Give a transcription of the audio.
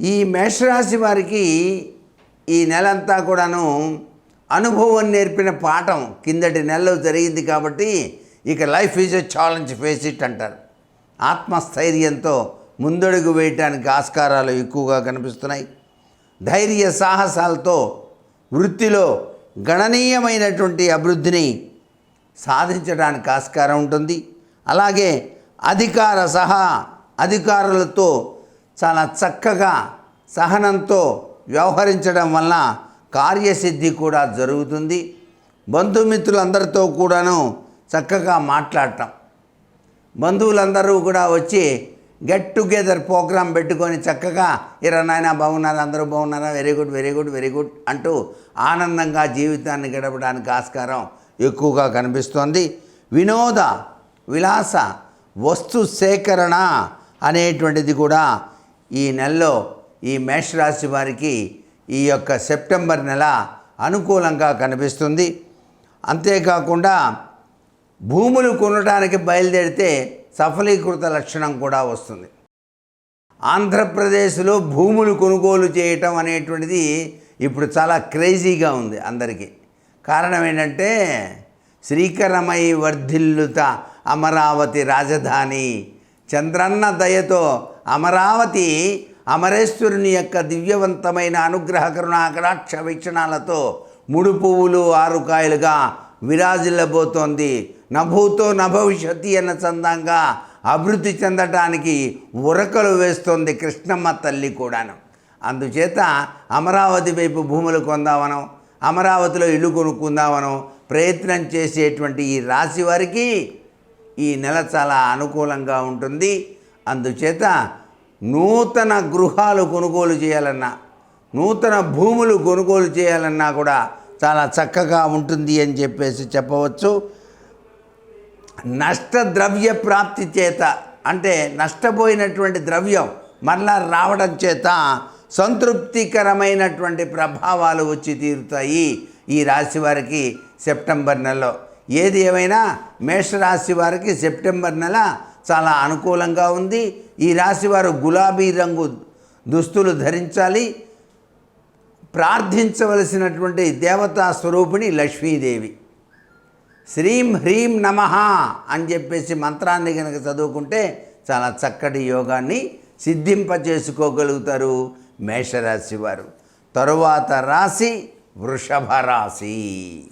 ఈ మేషరాశి వారికి ఈ నెలంతా కూడాను అనుభవం నేర్పిన పాఠం కిందటి నెలలో జరిగింది కాబట్టి ఇక life is a challenge face it అంటారు. ఆత్మస్థైర్యంతో ముందడుగు వేయటానికి ఆస్కారాలు ఎక్కువగా కనిపిస్తున్నాయి. ధైర్య సాహసాలతో వృత్తిలో గణనీయమైనటువంటి అభివృద్ధిని సాధించడానికి ఆస్కారం ఉంటుంది. అలాగే అధికార సహా అధికారులతో చాలా చక్కగా సహనంతో వ్యవహరించడం వలన కార్యసిద్ధి కూడా జరుగుతుంది. బంధుమిత్రులందరితో కూడాను చక్కగా మాట్లాడటం. బంధువులందరూ కూడా వచ్చి గెట్ టుగెదర్ ప్రోగ్రాం పెట్టుకొని చక్కగా ఇరా నాయన అందరూ బాగున్నారా? Very good very good very good అంటూ ఆనందంగా జీవితాన్ని గడపడానికి ఆస్కారం ఎక్కువగా కనిపిస్తోంది. వినోద విలాస వస్తు సేకరణ అనేటువంటిది కూడా ఈ నెలలో ఈ మేషరాశి వారికి ఈ యొక్క సెప్టెంబర్ నెల అనుకూలంగా కనిపిస్తుంది. అంతేకాకుండా భూములు కొనడానికి బయలుదేరితే సఫలీకృత లక్షణం కూడా వస్తుంది. ఆంధ్రప్రదేశ్లో భూములు కొనుగోలు చేయటం అనేటువంటిది ఇప్పుడు చాలా క్రేజీగా ఉంది అందరికీ. కారణం ఏంటంటే శ్రీకరమై వర్ధిల్లుత అమరావతి రాజధాని చంద్రన్న దయతో అమరావతి అమరేశ్వరుని యొక్క దివ్యవంతమైన అనుగ్రహ కరుణాకటాక్ష వీక్షణాలతో ముడు పువ్వులు ఆరు కాయలుగా విరాజిల్లబోతోంది. నభూతో నభవిష్యతి అన్న చందంగా అభివృద్ధి చెందటానికి ఉరకలు వేస్తోంది కృష్ణమ్మ తల్లి కూడాను. అందుచేత అమరావతి వైపు భూములు కొందామనో అమరావతిలో ఇల్లు కొనుక్కుందామనో ప్రయత్నం చేసేటువంటి ఈ రాశి వారికి ఈ నెల చాలా అనుకూలంగా ఉంటుంది. అందుచేత నూతన గృహాలు కొనుగోలు చేయాలన్నా నూతన భూములు కొనుగోలు చేయాలన్నా కూడా చాలా చక్కగా ఉంటుంది అని చెప్పేసి చెప్పవచ్చు. నష్టద్రవ్య ప్రాప్తి చేత అంటే నష్టపోయినటువంటి ద్రవ్యం మరలా రావడం చేత సంతృప్తికరమైనటువంటి ప్రభావాలు వచ్చి తీరుతాయి ఈ రాశి వారికి సెప్టెంబర్ నెలలో. ఏది ఏమైనా మేషరాశి వారికి సెప్టెంబర్ నెల చాలా అనుకూలంగా ఉంది. ఈ రాశి వారు గులాబీ రంగు దుస్తులు ధరించాలి. ప్రార్థించవలసినటువంటి దేవతా స్వరూపిణి లక్ష్మీదేవి. శ్రీం హ్రీం నమ అని చెప్పేసి మంత్రాన్ని కనుక చదువుకుంటే చాలా చక్కటి యోగాన్ని సిద్ధింపచేసుకోగలుగుతారు మేషరాశి వారు తరువాత రాశి వృషభ రాశి.